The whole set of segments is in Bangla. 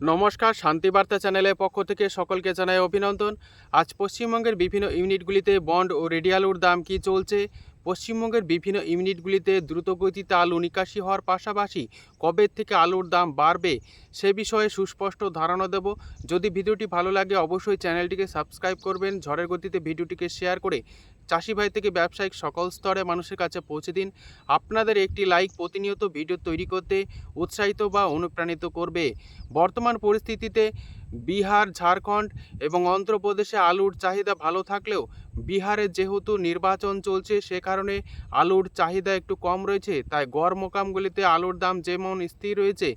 নমস্কার শান্তিবার্তা চ্যানেলের পক্ষ থেকে সকলকে জানাই অভিনন্দন। আজ পশ্চিমবঙ্গের বিভিন্ন ইউনিটগুলিতে বন্ড ও রেডিয়ালুর দাম কি চলছে? পশ্চিমবঙ্গের বিভিন্ন ইউনিটগুলিতে দ্রুতগতিতে আলু নিকাশি হওয়ার পাশাপাশি কবে থেকে আলুর দাম বাড়বে সে বিষয়ে সুস্পষ্ট ধারণা দেব। যদি ভিডিওটি ভালো লাগে, অবশ্যই চ্যানেলটিকে সাবস্ক্রাইব করবেন। ঝড়ের গতিতে ভিডিওটিকে শেয়ার করে চাষি ভাই থেকে ব্যবসায়িক সকল স্তরে মানুষের কাছে পৌঁছে দিন। আপনাদের একটি লাইক প্রতিনিয়ত ভিডিও তৈরি করতে উৎসাহিত বা অনুপ্রাণিত করবে। বর্তমান পরিস্থিতিতে বিহার, ঝাড়খণ্ড এবং অন্ধ্রপ্রদেশে আলুর চাহিদা ভালো থাকলেও বিহারে যেহেতু নির্বাচন চলছে, সে কারণে আলুর চাহিদা একটু কম রয়েছে, তাই গড় মোকামগুলিতে আলুর দাম যেমন স্থির রয়েছে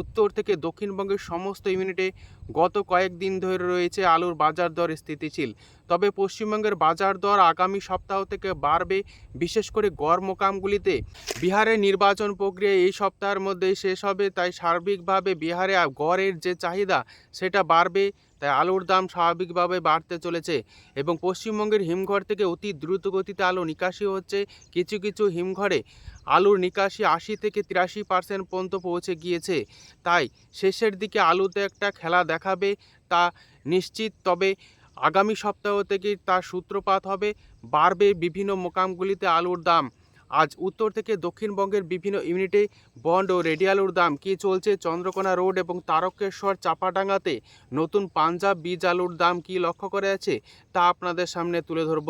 উত্তর থেকে দক্ষিণবঙ্গের সমস্ত ইউনিটে গত কয়েকদিন ধরে রয়েছে আলুর বাজার দর স্থিতিশীল। তবে পশ্চিমবঙ্গের বাজার দর আগামী সপ্তাহ থেকে বাড়বে, বিশেষ করে গড় মোকামগুলিতে। বিহারের নির্বাচন প্রক্রিয়া এই সপ্তাহের মধ্যেই শেষ হবে, তাই সার্বিকভাবে বিহারে গড়ের যে চাহিদা, সেটা বাড়বে, তাই আলুর দাম স্বাভাবিকভাবে বাড়তে চলেছে। এবং পশ্চিমবঙ্গের হিমঘর থেকে অতি দ্রুত গতিতে আলু নিকাশি হচ্ছে, কিছু কিছু হিমঘরে। আলুর নিকাশি আশি থেকে তিরাশি পার্সেন্ট পর্যন্ত পৌঁছে গিয়েছে। তাই শেষের দিকে আলুতে একটা খেলা দেখাবে তা নিশ্চিত। তবে আগামী সপ্তাহ থেকে তার সূত্রপাত হবে। বাড়বে বিভিন্ন মোকামগুলিতে আলুর দাম। আজ উত্তর থেকে দক্ষিণবঙ্গের বিভিন্ন ইউনিটে বন্ড ও রেডি আলুর দাম, কী চলছে চন্দ্রকোনা রোড এবং তারকেশ্বর চাপাডাঙ্গাতে? নতুন পাঞ্জাব বীজ আলুর দাম কী লক্ষ্য করে আছে? তা আপনাদের সামনে তুলে ধরব।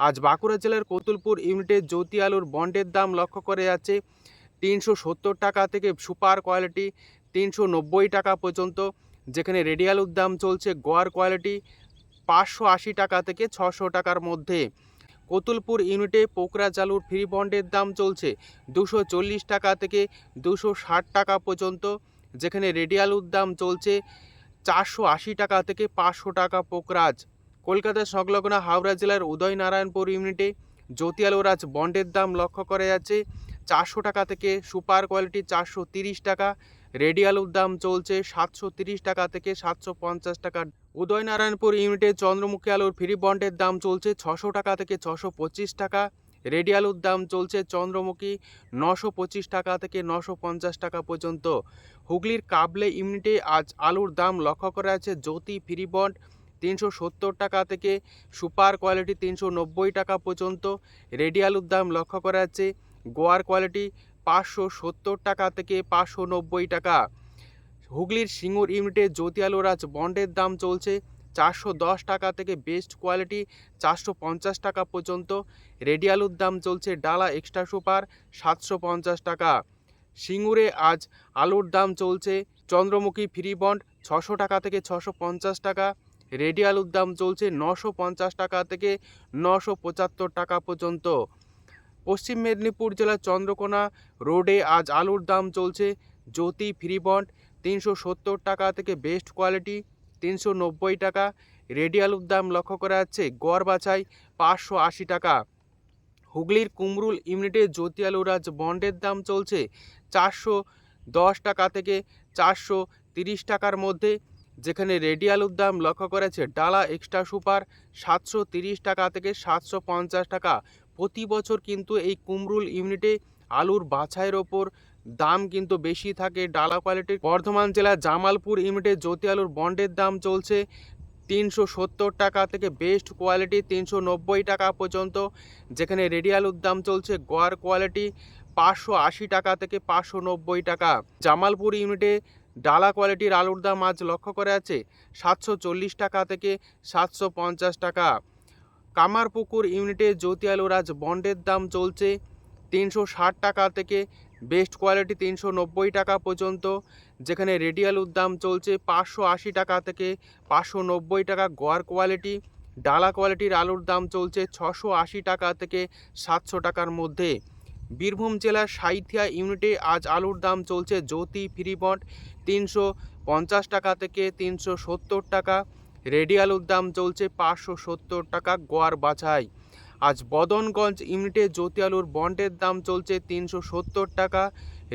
আজ বাঁকুড়া জেলার কতুলপুর ইউনিটে জ্যোতি আলুর বন্ডের দাম লক্ষ্য করে আছে তিনশো সত্তর টাকা থেকে সুপার কোয়ালিটি তিনশো নব্বই টাকা পর্যন্ত। যেখানে রেডি আলুর দাম চলছে গোয়ার কোয়ালিটি পাঁচশো আশি টাকা থেকে ছশো টাকার মধ্যে। কতুলপুর ইউনিটে পোকরা চালুর ফ্রি বন্ডের দাম চলছে দুশো টাকা থেকে দুশো টাকা পর্যন্ত, যেখানে রেডি আলুর দাম চলছে চারশো আশি টাকা থেকে পাঁচশো টাকা পোকরাজ। কলকাতা সংলগ্ন হাওড়া জেলার উদয়নারায়ণপুর ইউনিটে জ্যোতি আলুরাজ বন্ডের দাম লক্ষ্য করা যাচ্ছে চারশো টাকা থেকে সুপার কোয়ালিটি চারশো টাকা, রেডি আলুর দাম চলছে সাতশো টাকা থেকে সাতশো পঞ্চাশ টাকা উদয়নারায়ণপুর ইউনিটে চন্দ্রমুখী আলুর ফ্রি বন্ডের দাম চলছে ছশো টাকা থেকে ছশো পঁচিশ টাকা, রেডি আলুর দাম চলছে চন্দ্রমুখী নশো পঁচিশ টাকা থেকে নশো পঞ্চাশ টাকা পর্যন্ত। হুগলির কাবলে ইউনিটে আজ আলুর দাম লক্ষ্য করা আছে জ্যোতি ফ্রি বন্ড তিনশো সত্তর টাকা থেকে সুপার কোয়ালিটি তিনশো নব্বই টাকা পর্যন্ত। রেডি আলুর দাম লক্ষ্য করা যাচ্ছে গোয়ার কোয়ালিটি পাঁচশো সত্তর টাকা থেকে পাঁচশো নব্বই টাকা। হুগলির সিঙ্গুর ইউনিটে জ্যোতি আলুরাজ বন্ডের দাম চলছে চারশো দশ টাকা থেকে বেস্ট কোয়ালিটি চারশো পঞ্চাশ টাকা পর্যন্ত। রেডি আলুর দাম চলছে ডালা এক্সট্রা সুপার সাতশো পঞ্চাশ টাকা। সিঙ্গুরে আজ আলুর দাম চলছে চন্দ্রমুখী ফ্রি বন্ড ছশো টাকা থেকে ছশো পঞ্চাশ টাকা। রেডি আলুর দাম চলছে নশো পঞ্চাশ টাকা থেকে নশো পঁচাত্তর টাকা পর্যন্ত। পশ্চিম মেদিনীপুর জেলার চন্দ্রকোনা রোডে আজ আলুর দাম চলছে জ্যোতি ফ্রি বন্ড তিনশো সত্তর টাকা থেকে বেস্ট কোয়ালিটি, তিনশো নব্বই টাকা। রেডি আলুর দাম লক্ষ্য করা যাচ্ছে, গড় বাছাই পাঁচশো আশি টাকা। হুগলির কুমরুল ইউনিটে জ্যোতি আলুরাজ বন্ডের দাম চলছে চারশো দশ টাকা থেকে চারশো তিরিশ টাকার মধ্যে, যেখানে রেডি আলুর দাম লক্ষ্য করেছে ডালা এক্সট্রা সুপার সাতশো তিরিশ টাকা থেকে সাতশো পঞ্চাশ টাকা। প্রতি বছর কিন্তু এই কুমরুল ইউনিটে আলুর বাছাইয়ের ওপর দাম কিন্তু বেশি থাকে, ডালা কোয়ালিটির। বর্ধমান জেলার জামালপুর ইউনিটে জ্যোতি আলুর বন্ডের দাম চলছে তিনশো সত্তর টাকা থেকে বেস্ট কোয়ালিটি তিনশো নব্বই টাকা পর্যন্ত, যেখানে রেডি আলুর দাম চলছে গোয়ার কোয়ালিটি পাঁচশো আশি টাকা থেকে পাঁচশো নব্বই টাকা। জামালপুর ইউনিটে ডালা কোয়ালিটির আলুর দাম আজ লক্ষ্য করে আছে সাতশো চল্লিশ টাকা থেকে সাতশো পঞ্চাশ টাকা। কামারপুকুর ইউনিটে জ্যোতি আলুর আজ বন্ডের দাম চলছে তিনশো ষাট টাকা থেকে বেস্ট কোয়ালিটি তিনশো নব্বই টাকা পর্যন্ত, যেখানে রেডি আলুর দাম চলছে পাঁচশো আশি টাকা থেকে পাঁচশো নব্বই টাকা গোয়ার কোয়ালিটি। ডালা কোয়ালিটির আলুর দাম চলছে ছশো আশি টাকা থেকে সাতশো টাকার মধ্যে। বীরভূম জেলার সাইথিয়া ইউনিটে আজ আলুর দাম চলছে জ্যোতি ফ্রি বন্ড তিনশো পঞ্চাশ টাকা থেকে তিনশো সত্তর টাকা। রেডি আলুর দাম চলছে পাঁচশো সত্তর টাকা গোয়ার বাছাই। আজ বদনগঞ্জ ইউনিটে জ্যোতি আলুর বন্ডের দাম চলছে তিনশো সত্তর টাকা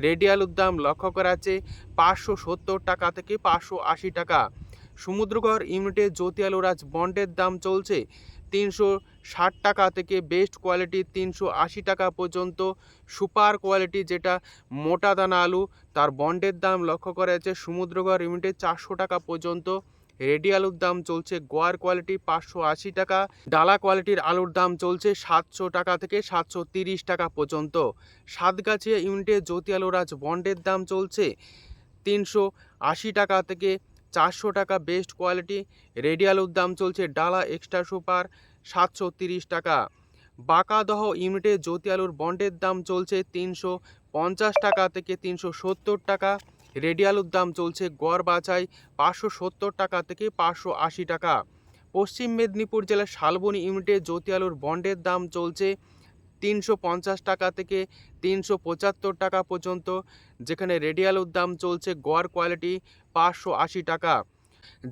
রেডি আলুর দাম লক্ষ্য করা আছে পাঁচশো সত্তর টাকা থেকে পাঁচশো আশি টাকা। সমুদ্রগড় ইউনিটে জ্যোতি আলুর আজ বন্ডের দাম চলছে তিনশো ষাট টাকা থেকে বেস্ট কোয়ালিটি তিনশো আশি টাকা পর্যন্ত। সুপার কোয়ালিটি যেটা মোটা দানা আলু, তার বন্ডের দাম লক্ষ্য করা যাচ্ছে সমুদ্রগড় ইউনিটে চারশো টাকা পর্যন্ত। রেডি আলুর দাম চলছে গোয়ার কোয়ালিটি পাঁচশো আশি টাকা, ডালা কোয়ালিটির আলুর দাম চলছে সাতশো টাকা থেকে সাতশো তিরিশ টাকা পর্যন্ত। সাতগাছিয়া ইউনিটে জ্যোতি আলুরাজ বন্ডের দাম চলছে তিনশো আশি টাকা থেকে চারশো টাকা বেস্ট কোয়ালিটি। রেডি আলুর দাম চলছে ডালা এক্সট্রা সুপার সাতশো তিরিশ টাকা। বাঁকাদহ ইউনিটে জ্যোতি আলুর বন্ডের দাম চলছে তিনশো পঞ্চাশ টাকা থেকে তিনশো সত্তর টাকা। রেডি আলুর দাম চলছে গড় বাছাই পাঁচশো সত্তর টাকা থেকে পাঁচশো আশি টাকা। পশ্চিম মেদিনীপুর জেলার শালবনী ইউনিটে জ্যোতি আলুর বন্ডের দাম চলছে তিনশো পঞ্চাশ টাকা থেকে তিনশো পঁচাত্তর টাকা পর্যন্ত, যেখানে রেডি আলুর দাম চলছে গড় কোয়ালিটি পাঁচশো আশি টাকা।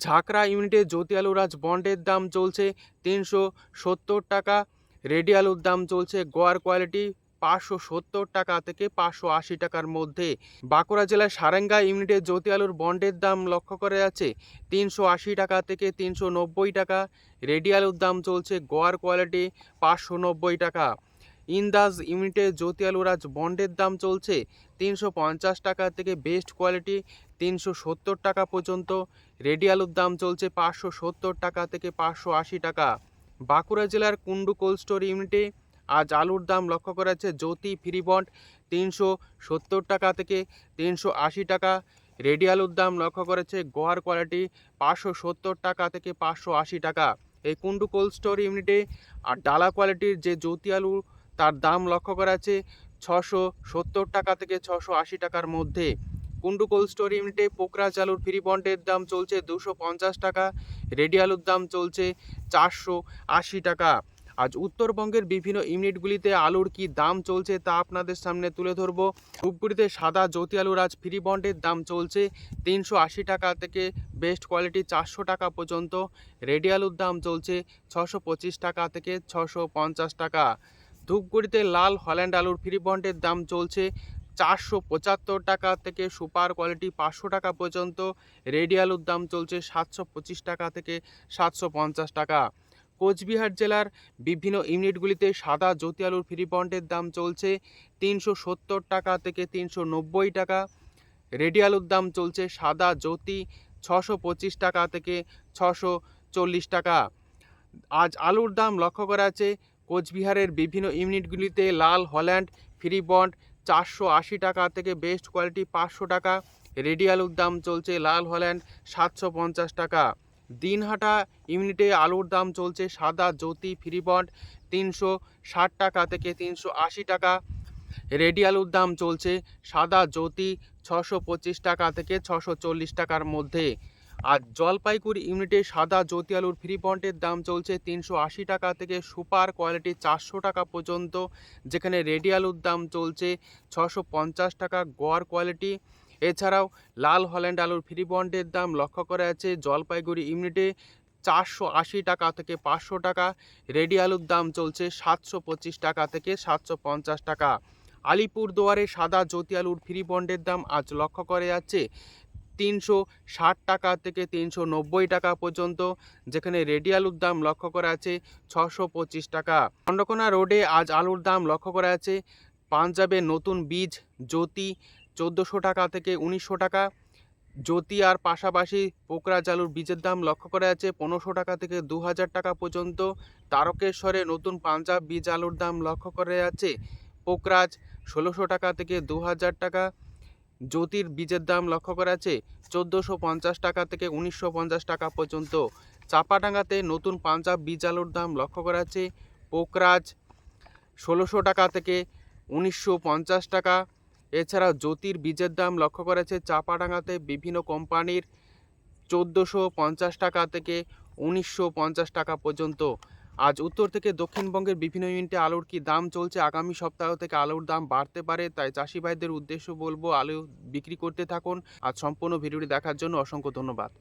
ঝাঁকড়া ইউনিটে জ্যোতি আলুরাজ বন্ডের দাম চলছে তিনশো সত্তর টাকা রেডি আলুর দাম চলছে গোয়ার কোয়ালিটি পাঁচশো সত্তর টাকা থেকে পাঁচশো আশি টাকার মধ্যে। বাঁকুড়া জেলার সারেঙ্গা ইউনিটে জ্যোতি আলুর বন্ডের দাম লক্ষ্য করা যাচ্ছে তিনশো আশি টাকা থেকে তিনশো নব্বই টাকা। রেডি আলুর দাম চলছে গোয়ার কোয়ালিটি পাঁচশো নব্বই টাকা। ইন্দাজ ইউনিটে জ্যোতি আলুরাজ বন্ডের দাম চলছে তিনশো পঞ্চাশ টাকা থেকে বেস্ট কোয়ালিটি তিনশো সত্তর টাকা পর্যন্ত। রেডি আলুর দাম চলছে পাঁচশো সত্তর টাকা থেকে পাঁচশো আশি টাকা। বাঁকুড়া জেলার কুন্ডু কোল্ড স্টোর ইউনিটে আজ আলুর দাম লক্ষ্য করা যাচ্ছে জ্যোতি ফ্রি বন্ড। তিনশো সত্তর টাকা থেকে তিনশো আশি টাকা। রেডি আলুর দাম লক্ষ্য করেছে গোয়ার কোয়ালিটি পাঁচশো সত্তর টাকা থেকে পাঁচশো আশি টাকা। এই কুন্ডু কোল্ড স্টোর ইউনিটে আর ডালা কোয়ালিটির যে জ্যোতি আলু, তার দাম লক্ষ্য করা আছে ছশো সত্তর টাকা থেকে ছশো আশি টাকার মধ্যে। কুন্ডু কোল্ড স্টোর ইউনিটে পোকরা চালুর ফ্রি বন্ডের দাম চলছে দুশো পঞ্চাশ টাকা। রেডি আলুর দাম চলছে চারশো আশি টাকা। আজ উত্তরবঙ্গের বিভিন্ন ইউনিটগুলিতে আলুর কি দাম চলছে তা আপনাদের সামনে তুলে ধরবো। ধূপগুড়িতে সাদা জ্যোতি আলুর আজ ফ্রি বন্ডের দাম চলছে তিনশো আশি টাকা থেকে বেস্ট কোয়ালিটি চারশো টাকা পর্যন্ত। রেডি আলুর দাম চলছে ছশো পঁচিশ টাকা থেকে ছশো পঞ্চাশ টাকা। ধূপগুড়িতে লাল হল্যান্ড আলুর ফ্রি বন্ডের দাম চলছে চারশো পঁচাত্তর টাকা থেকে সুপার কোয়ালিটি পাঁচশো টাকা পর্যন্ত। রেডি আলুর দাম চলছে সাতশো পঁচিশ টাকা থেকে সাতশো পঞ্চাশ টাকা। কোচবিহার জেলার বিভিন্ন ইউনিটগুলিতে সাদা জ্যোতি আলুর ফ্রি বন্ডের দাম চলছে তিনশো সত্তর টাকা থেকে তিনশো নব্বই টাকা। রেডি আলুর দাম চলছে সাদা জ্যোতি ছশো পঁচিশ টাকা থেকে ছশো চল্লিশ টাকা। আজ আলুর দাম লক্ষ্য করা আছে কোচবিহারের বিভিন্ন ইউনিটগুলিতে লাল হল্যান্ড ফ্রি বন্ড চারশো আশি টাকা থেকে বেস্ট কোয়ালিটি পাঁচশো টাকা। রেডি আলুর দাম চলছে লাল হল্যান্ড সাতশো পঞ্চাশ টাকা। দিনহাটা ইউনিটে আলুর দাম চলছে সাদা জ্যোতি ফ্রি বন্ড তিনশো ষাট টাকা থেকে তিনশো আশি টাকা। রেডি আলুর দাম চলছে সাদা জ্যোতি ছশো পঁচিশ টাকা থেকে ছশো চল্লিশ টাকার মধ্যে। আর জলপাইগুড়ি ইউনিটে সাদা জ্যোতি আলুর ফ্রি বন্ডের দাম চলছে তিনশো আশি টাকা থেকে সুপার কোয়ালিটি চারশো টাকা পর্যন্ত, যেখানে রেডি আলুর দাম চলছে ছশো পঞ্চাশ টাকা। গোয়ার কোয়ালিটি এছাড়াও লাল হল্যান্ড আলুর ফ্রি বন্ডের দাম লক্ষ্য করা আছে জলপাইগুড়ি ইউনিটে চারশো আশি টাকা থেকে পাঁচশো টাকা, রেডি আলুর দাম চলছে সাতশো পঁচিশ টাকা থেকে সাতশো পঞ্চাশ টাকা। আলিপুর আলিপুরদুয়ারে সাদা জ্যোতি আলুর ফ্রি বন্ডের দাম আজ লক্ষ্য করে যাচ্ছে তিনশো ষাট টাকা থেকে তিনশো নব্বই টাকা পর্যন্ত, যেখানে রেডি আলুর দাম লক্ষ্য করা আছে ছশো পঁচিশ টাকা। চন্দ্রকোনা রোডে আজ আলুর দাম লক্ষ্য করা আছে পাঞ্জাবে নতুন বীজ, জ্যোতি চোদ্দোশো টাকা থেকে উনিশশো টাকা। জ্যোতি আর পাশাপাশি পোকরা চালুর বীজের দাম লক্ষ্য করা যাচ্ছে পনেরোশো টাকা থেকে দু হাজার টাকা পর্যন্ত। তারকেশ্বরে নতুন পাঞ্জাব বীজ আলুর দাম লক্ষ্য করা যাচ্ছে। পোকরাজ ষোলোশো টাকা থেকে দু হাজার টাকা। জ্যোতির বীজের দাম লক্ষ্য করা আছে চোদ্দোশো পঞ্চাশ টাকা থেকে উনিশশো পঞ্চাশ টাকা পর্যন্ত। চাপাডাঙ্গাতে নতুন পাঞ্জাব বীজ আলুর দাম লক্ষ্য করা আছে পোকরাজ ষোলোশো টাকা থেকে উনিশশো পঞ্চাশ টাকা। এছাড়া জ্যোতির বীজের দাম লক্ষ্য করেছে চাপাডাঙ্গাতে বিভিন্ন কোম্পানির চোদ্দোশো পঞ্চাশ টাকা থেকে উনিশশো পঞ্চাশ টাকা পর্যন্ত। আজ উত্তর থেকে দক্ষিণবঙ্গের বিভিন্ন ইউনিটে আলুর কি দাম চলছে? আগামী সপ্তাহ থেকে আলুর দাম বাড়তে পারে, তাই চাষিভাইদের উদ্দেশ্য বলব, আলু বিক্রি করতে থাকুন। আজ সম্পূর্ণ ভিডিওটি দেখার জন্য অসংখ্য ধন্যবাদ।